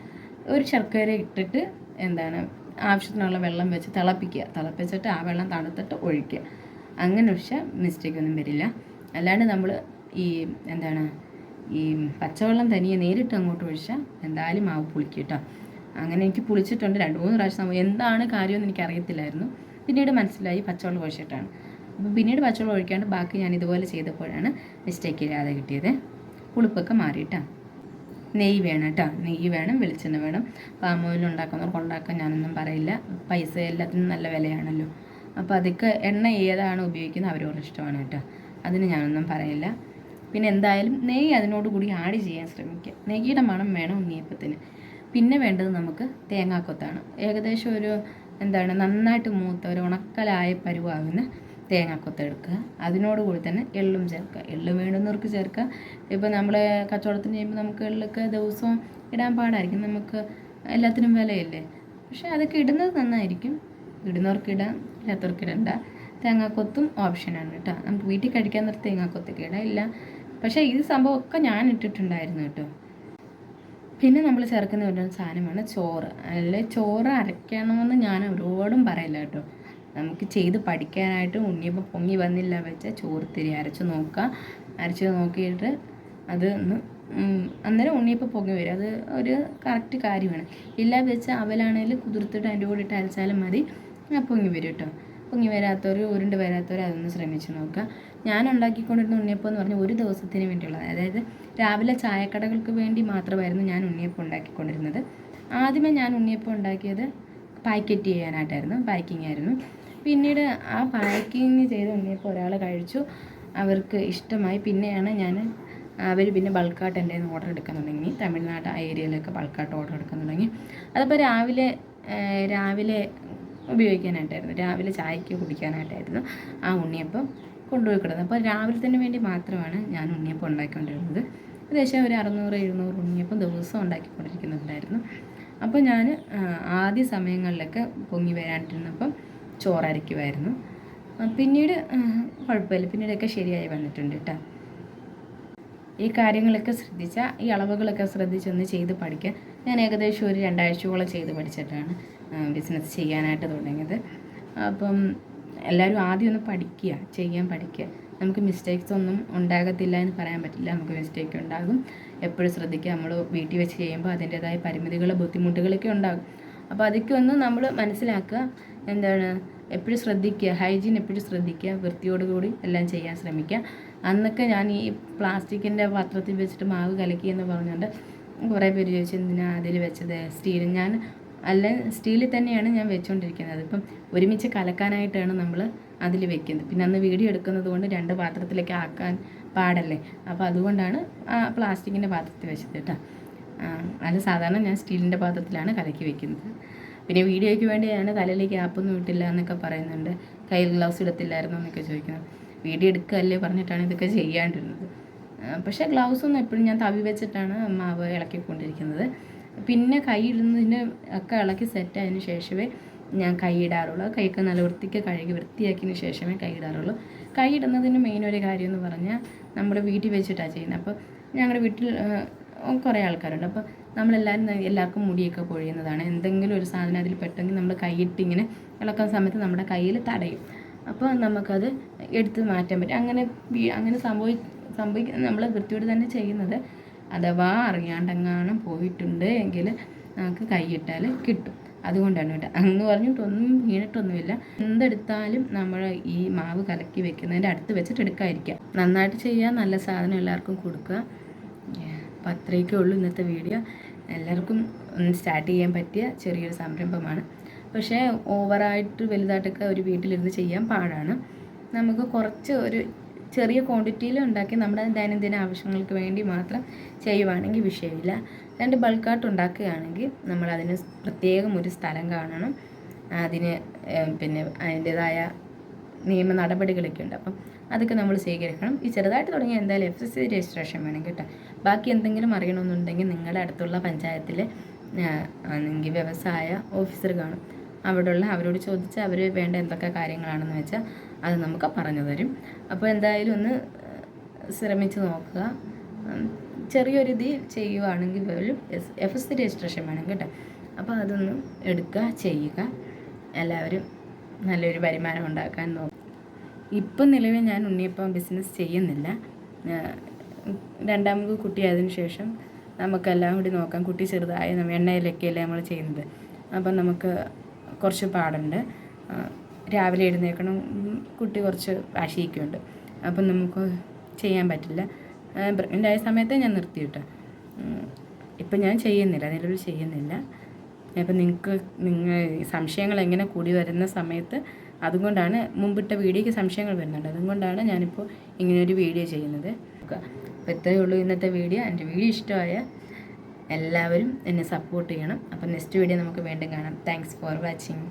ഒരു ശർക്കര ഇട്ടിട്ട് എന്താണ് ആവശ്യത്തിനുള്ള വെള്ളം വെച്ച് തിളപ്പിക്കുക. തിളപ്പിച്ചിട്ട് ആ വെള്ളം തണുത്തിട്ട് ഒഴിക്കുക. അങ്ങനെ ഒഴിച്ചാൽ മിസ്റ്റേക്ക് ഒന്നും വരില്ല. അല്ലാണ്ട് നമ്മൾ ഈ എന്താണ് ഈ പച്ചവെള്ളം തനിയെ നേരിട്ട് അങ്ങോട്ട് ഒഴിച്ചാൽ എന്തായാലും മാവ് പുളിക്കും കേട്ടോ. അങ്ങനെ എനിക്ക് പുളിച്ചിട്ടുണ്ട്. രണ്ട് മൂന്ന് പ്രാവശ്യം എന്താണ് കാര്യമെന്ന് എനിക്ക് അറിയത്തില്ലായിരുന്നു പിന്നീട് മനസ്സിലായി പച്ചവെള്ളം ഒഴിച്ചിട്ടാണ്. അപ്പോൾ പിന്നീട് പച്ചവെള്ളം ഒഴിക്കാണ്ട് ബാക്കി ഞാൻ ഇതുപോലെ ചെയ്തപ്പോഴാണ് മിസ്റ്റേക്ക് ഇല്ലാതെ കിട്ടിയത്. പുളിപ്പൊക്കെ മാറിയിട്ടാണ് നെയ്യ് വേണം കേട്ടോ. നെയ്യ് വേണം വെളിച്ചെണ്ണ വേണം. പാം ഓയിൽ ഉണ്ടാക്കുന്നവർക്ക് ഉണ്ടാക്കാൻ ഞാനൊന്നും പറയില്ല. പൈസ എല്ലാത്തിനും നല്ല വിലയാണല്ലോ. അപ്പോൾ അതൊക്കെ എണ്ണ ഏതാണ് ഉപയോഗിക്കുന്നത് അവരവരുടെ ഇഷ്ടമാണ് കേട്ടോ. അതിന് ഞാനൊന്നും പറയില്ല. പിന്നെ എന്തായാലും നെയ്യ് അതിനോട് കൂടി ആഡ് ചെയ്യാൻ ശ്രമിക്കുക നെയ്യുടെ മണം വേണം ഉണ്ണിയപ്പത്തിന്. പിന്നെ വേണ്ടത് നമുക്ക് തേങ്ങാക്കൊത്താണ്. ഏകദേശം ഒരു എന്താണ് നന്നായിട്ട് മൂത്ത ഒരു ഉണക്കലായ പരുവാകുന്ന തേങ്ങാക്കൊത്ത് എടുക്കുക അതിനോട് കൂടി തന്നെ എള്ളും ചേർക്കുക. എള്ള് വേണ്ടുന്നവർക്ക് ചേർക്കുക. ഇപ്പോൾ നമ്മൾ കച്ചവടത്തിന് ചെയ്യുമ്പോൾ നമുക്ക് എള്ളൊക്കെ ദിവസവും ഇടാൻ പാടായിരിക്കും. നമുക്ക് എല്ലാത്തിനും വിലയല്ലേ? പക്ഷേ അതൊക്കെ ഇടുന്നത് നന്നായിരിക്കും. ഇടുന്നവർക്ക് ഇടാം ഇല്ലാത്തവർക്ക് ഇടണ്ട. തേങ്ങാക്കൊത്തും ഓപ്ഷനാണ് കേട്ടോ. നമുക്ക് വീട്ടിൽ കഴിക്കാൻ നേരത്തെ തേങ്ങാക്കൊത്തൊക്കെ ഇടാം. ഇല്ല. പക്ഷേ ഈ സംഭവമൊക്കെ ഞാൻ ഇട്ടിട്ടുണ്ടായിരുന്നു കേട്ടോ. പിന്നെ നമ്മൾ ചേർക്കുന്ന ഒരു സാധനമാണ് ചോറ്. അല്ലെ? ചോറ് അരയ്ക്കണമെന്ന് ഞാൻ ഒരുപാടും പറയില്ല കേട്ടോ. നമുക്ക് ചെയ്ത് പഠിക്കാനായിട്ട് ഉണ്ണിയപ്പം പൊങ്ങി വന്നില്ല വെച്ചാൽ ചോറ് തിരി അരച്ച് നോക്കുക അരച്ച് നോക്കിയിട്ട് അത് അന്നേരം ഉണ്ണിയപ്പം പൊങ്ങി വരും. അത് ഒരു കറക്റ്റ് കാര്യമാണ്. ഇല്ല വെച്ചാൽ അവലാണെങ്കിൽ കുതിർത്തിട്ട് അതിന്റെ കൂടെ ഇട്ട് അരച്ചാലും മതി. പൊങ്ങി വരും കേട്ടോ. പൊങ്ങി വരാത്തവർ ഉരുണ്ട് വരാത്തവർ അതൊന്ന് ശ്രമിച്ച് നോക്കുക ഞാൻ ഉണ്ടാക്കിക്കൊണ്ടിരുന്ന ഉണ്ണിയപ്പം എന്ന് പറഞ്ഞാൽ ഒരു ദിവസത്തിന് വേണ്ടിയുള്ളത് അതായത് രാവിലെ ചായക്കടകൾക്ക് വേണ്ടി മാത്രമായിരുന്നു ഞാൻ ഉണ്ണിയപ്പം ഉണ്ടാക്കിക്കൊണ്ടിരുന്നത്. ആദ്യമേ ഞാൻ ഉണ്ണിയപ്പം ഉണ്ടാക്കിയത് പാക്കറ്റ് ചെയ്യാനായിട്ടായിരുന്നു. പാക്കിംഗ് ആയിരുന്നു പിന്നീട് ആ പാക്കിങ് ചെയ്ത് ഉണ്ണിയപ്പം ഒരാൾ കഴിച്ചു. അവർക്ക് ഇഷ്ടമായി. പിന്നെയാണ് ഞാൻ അവർ പിന്നെ ബൾക്കായിട്ട് എന്റെ ഓർഡർ എടുക്കാൻ തുടങ്ങി. തമിഴ്നാട് ആ ഏരിയയിലൊക്കെ ബൾക്കായിട്ട് ഓർഡർ എടുക്കാൻ തുടങ്ങി. അതപ്പോൾ രാവിലെ രാവിലെ ഉപയോഗിക്കാനായിട്ടായിരുന്നു. രാവിലെ ചായക്ക് കുടിക്കാനായിട്ടായിരുന്നു ആ ഉണ്ണിയപ്പം കൊണ്ടുപോയി കിടന്നത്. അപ്പോൾ രാവിലെ തന്നെ വേണ്ടി മാത്രമാണ് ഞാൻ ഉണ്ണിയപ്പം ഉണ്ടാക്കിക്കൊണ്ടിരുന്നത്. ഏകദേശം ഒരു അറുന്നൂറ് എഴുന്നൂറ് ഉണ്ണിയപ്പം ദിവസം ഉണ്ടാക്കിക്കൊണ്ടിരിക്കുന്നുണ്ടായിരുന്നു. അപ്പോൾ ഞാൻ ആദ്യ സമയങ്ങളിലൊക്കെ പൊങ്ങി വരാണ്ടിരുന്നപ്പം ചോറരയ്ക്കുമായിരുന്നു. പിന്നീട് കുഴപ്പമില്ല. പിന്നീടൊക്കെ ശരിയായി വന്നിട്ടുണ്ട് കേട്ടോ ഈ കാര്യങ്ങളൊക്കെ ശ്രദ്ധിച്ചാൽ ഈ അളവുകളൊക്കെ ശ്രദ്ധിച്ചൊന്ന് ചെയ്ത് പഠിക്കുക ഞാൻ ഏകദേശം ഒരു രണ്ടാഴ്ചയോളം ചെയ്ത് പഠിച്ചിട്ടാണ് ബിസിനസ് ചെയ്യാനായിട്ട് തുടങ്ങിയത്. അപ്പം എല്ലാവരും ആദ്യം ഒന്ന് പഠിക്കുക ചെയ്യാൻ പഠിക്കുക. നമുക്ക് മിസ്റ്റേക്സ് ഒന്നും ഉണ്ടാകത്തില്ല എന്ന് പറയാൻ പറ്റില്ല. നമുക്ക് മിസ്റ്റേക്ക് ഉണ്ടാകും. എപ്പോഴും ശ്രദ്ധിക്കുക. നമ്മൾ വീട്ടിൽ വെച്ച് ചെയ്യുമ്പോൾ അതിന്റേതായ പരിമിതികൾ ബുദ്ധിമുട്ടുകളൊക്കെ ഉണ്ടാകും. അപ്പോൾ അതൊക്കെ ഒന്ന് നമ്മൾ മനസ്സിലാക്കുക. എന്താണ്? എപ്പോഴും ശ്രദ്ധിക്കുക ഹൈജീൻ എപ്പോഴും ശ്രദ്ധിക്കുക വൃത്തിയോടുകൂടി എല്ലാം ചെയ്യാൻ ശ്രമിക്കുക. അന്നൊക്കെ ഞാൻ ഈ പ്ലാസ്റ്റിക്കിന്റെ പാത്രത്തിൽ വെച്ചിട്ട് മാവ് കലക്കി എന്ന് പറഞ്ഞുകൊണ്ട് കുറേ പേര് ചോദിച്ചു എന്തിനാണ് അതിൽ വെച്ചത്? സ്റ്റീൽ ഞാൻ അല്ല സ്റ്റീലിൽ തന്നെയാണ് ഞാൻ വെച്ചുകൊണ്ടിരിക്കുന്നത് ഇപ്പം ഒരുമിച്ച് കലക്കാനായിട്ടാണ് നമ്മൾ അതിൽ വെക്കുന്നത്. പിന്നെ അന്ന് വീഡിയോ എടുക്കുന്നത് കൊണ്ട് രണ്ട് പാത്രത്തിലേക്ക് ആക്കാൻ പാടല്ലേ? അപ്പോൾ അതുകൊണ്ടാണ് ആ പ്ലാസ്റ്റിക്കിന്റെ പാത്രത്തിൽ വെച്ചത് കേട്ടോ. അല്ല സാധാരണ ഞാൻ സ്റ്റീലിന്റെ പാത്രത്തിലാണ് കലക്കി വെക്കുന്നത്. പിന്നെ വീഡിയോയ്ക്ക് വേണ്ടിയാണ് തലയിലേക്ക് ആപ്പൊന്നും ഇട്ടില്ല എന്നൊക്കെ പറയുന്നുണ്ട്. കയ്യിൽ ഗ്ലൗസ് ഇടത്തില്ലായിരുന്നു എന്നൊക്കെ ചോദിക്കുന്നത് വീഡിയോ എടുക്കുകയല്ലേ പറഞ്ഞിട്ടാണ് ഇതൊക്കെ ചെയ്യാണ്ടിരുന്നത്. പക്ഷേ ഗ്ലൗസ് ഒന്നും എപ്പോഴും ഞാൻ തവി വെച്ചിട്ടാണ് മാവ് ഇളക്കിക്കൊണ്ടിരിക്കുന്നത്. പിന്നെ കൈ ഇടുന്നതിന് ഒക്കെ ഇളക്കി സെറ്റ് ആയതിനു ശേഷമേ ഞാൻ കൈ ഇടാറുള്ളൂ. കൈയൊക്കെ നല്ല വൃത്തിക്ക് കഴുകി വൃത്തിയാക്കിയതിന് ശേഷമേ കൈ ഇടാറുള്ളൂ. കൈ ഇടുന്നതിന് മെയിൻ ഒരു കാര്യം എന്ന് പറഞ്ഞാൽ നമ്മുടെ വീട്ടിൽ വെച്ചിട്ടാണ് ചെയ്യുന്നത്. അപ്പോൾ ഞങ്ങളുടെ വീട്ടിൽ കുറേ ആൾക്കാരുണ്ട്. അപ്പോൾ നമ്മളെല്ലാവരും എല്ലാവർക്കും മുടിയൊക്കെ പൊഴിയുന്നതാണ്. എന്തെങ്കിലും ഒരു സാധനം അതിൽ പെട്ടെങ്കിൽ നമ്മൾ കൈയിട്ട് ഇങ്ങനെ ഇളക്കുന്ന സമയത്ത് നമ്മുടെ കയ്യിൽ തടയും. അപ്പോൾ നമുക്കത് എടുത്ത് മാറ്റാൻ പറ്റും. അങ്ങനെ അങ്ങനെ സംഭവി സംഭവിക്കുന്ന നമ്മൾ വൃത്തിയോട് തന്നെ ചെയ്യുന്നത്. അഥവാ അറിയാണ്ടെങ്ങാനും പോയിട്ടുണ്ട് എങ്കിൽ നമുക്ക് കൈയിട്ടാൽ കിട്ടും. അതുകൊണ്ടാണ് കേട്ടോ. അങ്ങ് പറഞ്ഞിട്ടൊന്നും വീണിട്ടൊന്നുമില്ല. എന്തെടുത്താലും നമ്മൾ ഈ മാവ് കലക്കി വെക്കുന്നതിന്റെ അടുത്ത് വെച്ചിട്ട് എടുക്കാതിരിക്കുക. നന്നായിട്ട് ചെയ്യുക നല്ല സാധനം എല്ലാവർക്കും കൊടുക്കുക. അപ്പം അത്രയൊക്കെ ഉള്ളൂ ഇന്നത്തെ വീഡിയോ. എല്ലാവർക്കും ഒന്ന് സ്റ്റാർട്ട് ചെയ്യാൻ പറ്റിയ ചെറിയൊരു സംരംഭമാണ്. പക്ഷേ ഓവറായിട്ട് വലുതായിട്ടൊക്കെ ഒരു വീട്ടിലിരുന്ന് ചെയ്യാൻ പാടാണ്. നമുക്ക് കുറച്ച് ഒരു ചെറിയ ക്വാണ്ടിറ്റിയിൽ ഉണ്ടാക്കി നമ്മുടെ ദൈനംദിന ആവശ്യങ്ങൾക്ക് വേണ്ടി മാത്രം ചെയ്യുവാണെങ്കിൽ വിഷയമില്ല. രണ്ട് ബൾക്കായിട്ട് ഉണ്ടാക്കുകയാണെങ്കിൽ നമ്മൾ അതിന് പ്രത്യേകം ഒരു സ്ഥലം കാണണം. അതിന് പിന്നെ അതിന്റേതായ നിയമ നടപടികളൊക്കെ ഉണ്ട്. അപ്പം അതൊക്കെ നമ്മൾ സ്വീകരിക്കണം. ഈ ചെറുതായിട്ട് തുടങ്ങിയ എന്തായാലും എഫ് എസ് സി രജിസ്ട്രേഷൻ വേണം കേട്ടോ. ബാക്കി എന്തെങ്കിലും അറിയണമെന്നുണ്ടെങ്കിൽ നിങ്ങളുടെ അടുത്തുള്ള പഞ്ചായത്തിൽ അല്ലെങ്കിൽ വ്യവസായ ഓഫീസർ കാണും. അവിടെയുള്ള അവരോട് ചോദിച്ച് അവർ വേണ്ട എന്തൊക്കെ കാര്യങ്ങളാണെന്ന് വെച്ചാൽ അത് നമുക്ക് പറഞ്ഞു തരും. അപ്പോൾ എന്തായാലും ഒന്ന് ശ്രമിച്ച് നോക്കുക. ചെറിയൊരു ഇതിൽ ചെയ്യുവാണെങ്കിൽ പോലും എസ് എഫ് എസ് രജിസ്ട്രേഷൻ വേണം കേട്ടോ. അപ്പോൾ അതൊന്ന് എടുക്കുക ചെയ്യുക. എല്ലാവരും നല്ലൊരു വരുമാനം ഉണ്ടാക്കാൻ നോക്കുക. ഇപ്പം നിലവിൽ ഞാൻ ഉണ്ണിയപ്പം ബിസിനസ് ചെയ്യുന്നില്ല. രണ്ടാമത് കുട്ടിയായതിനു ശേഷം നമുക്കെല്ലാം കൂടി നോക്കാം. കുട്ടി ചെറുതായി നമ്മൾ എണ്ണയിലൊക്കെയല്ലേ നമ്മൾ ചെയ്യുന്നത്. അപ്പം നമുക്ക് കുറച്ച് പാടുണ്ട്. രാവിലെ എഴുന്നേൽക്കണം. കുട്ടി കുറച്ച് വാശിയൊക്കെയുണ്ട് അപ്പം നമുക്ക് ചെയ്യാൻ പറ്റില്ല. പ്രഗ്നന്റ് ആയ സമയത്തേ ഞാൻ നിർത്തിയിട്ട്. ഇപ്പം ഞാൻ ചെയ്യുന്നില്ല. നിലവിൽ ചെയ്യുന്നില്ല. അപ്പം നിങ്ങൾക്ക് നിങ്ങൾ സംശയങ്ങൾ എങ്ങനെ കൂടി വരുന്ന സമയത്ത് അതുകൊണ്ടാണ് മുമ്പിട്ട വീഡിയോയ്ക്ക് സംശയങ്ങൾ വരുന്നുണ്ട്. അതുകൊണ്ടാണ് ഞാനിപ്പോൾ ഇങ്ങനെയൊരു വീഡിയോ ചെയ്യുന്നത്. അപ്പോൾ ഇത്രയേ ഉള്ളൂ ഇന്നത്തെ വീഡിയോ. എന്റെ വീഡിയോ ഇഷ്ടമായ എല്ലാവരും എന്നെ സപ്പോർട്ട് ചെയ്യണം. അപ്പം നെക്സ്റ്റ് വീഡിയോ നമുക്ക് വീണ്ടും കാണാം. Thanks for watching